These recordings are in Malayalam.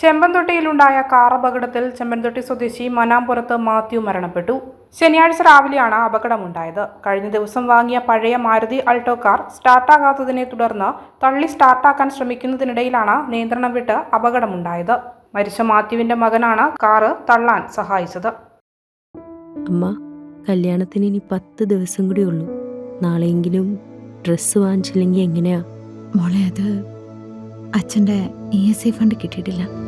ചെമ്പന്തൊട്ടിയിലുണ്ടായ കാർ അപകടത്തിൽ ചെമ്പൻതൊട്ടി സ്വദേശി മനാമ്പുറത്ത് മാത്യു മരണപ്പെട്ടു. ശനിയാഴ്ച രാവിലെയാണ് അപകടമുണ്ടായത്. കഴിഞ്ഞ ദിവസം വാങ്ങിയ പഴയ മാരുതി അൾട്ടോ കാർ സ്റ്റാർട്ടാകാത്തതിനെ തുടർന്ന് തള്ളി സ്റ്റാർട്ടാക്കാൻ ശ്രമിക്കുന്നതിനിടയിലാണ് നിയന്ത്രണം വിട്ട് അപകടമുണ്ടായത്. മരിച്ച മാത്യുവിന്റെ മകനാണ് കാറ് തള്ളാൻ സഹായിച്ചത്. അമ്മ കല്യാണത്തിന് ഇനി പത്ത് ദിവസം കൂടി ഉള്ളൂ. നാളെയെങ്കിലും ഡ്രസ് വാങ്ങിച്ചില്ലെങ്കിൽ എങ്ങനെയാ? മോളെ അത് അച്ഛന്റെ ഇ എസ് ഐ ഫണ്ട് കിട്ടിയിട്ടില്ല.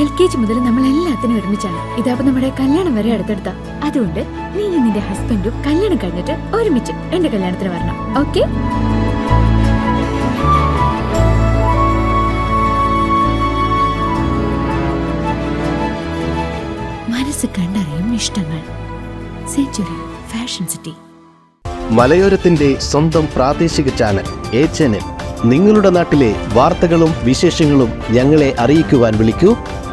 എൽ കെ ജി മുതൽ നമ്മൾ എല്ലാത്തിനും ഒരുമിച്ചാണ്. ഇതാവുമ്പോ നമ്മുടെ കല്യാണം വരെ അടുത്തെടുത്ത. അതുകൊണ്ട് നീ നിന്റെ ഹസ്ബൻഡും കല്യാണം കഴിഞ്ഞിട്ട് ഒരുമിച്ച് എന്റെ കല്യാണത്തിന് വരണം. ഓക്കെ? മനസ്സ് കണ്ടറിയും ഇഷ്ടങ്ങൾ. സെഞ്ചുറി ഫാഷൻ സിറ്റി മലയോരത്തിന്റെ സ്വന്തം പ്രാദേശിക ചാനൽ എ ചാനൽ നിങ്ങളുടെ നാട്ടിലെ വാർത്തകളും വിശേഷങ്ങളും ഞങ്ങളെ അറിയിക്കുവാൻ വിളിക്കൂ.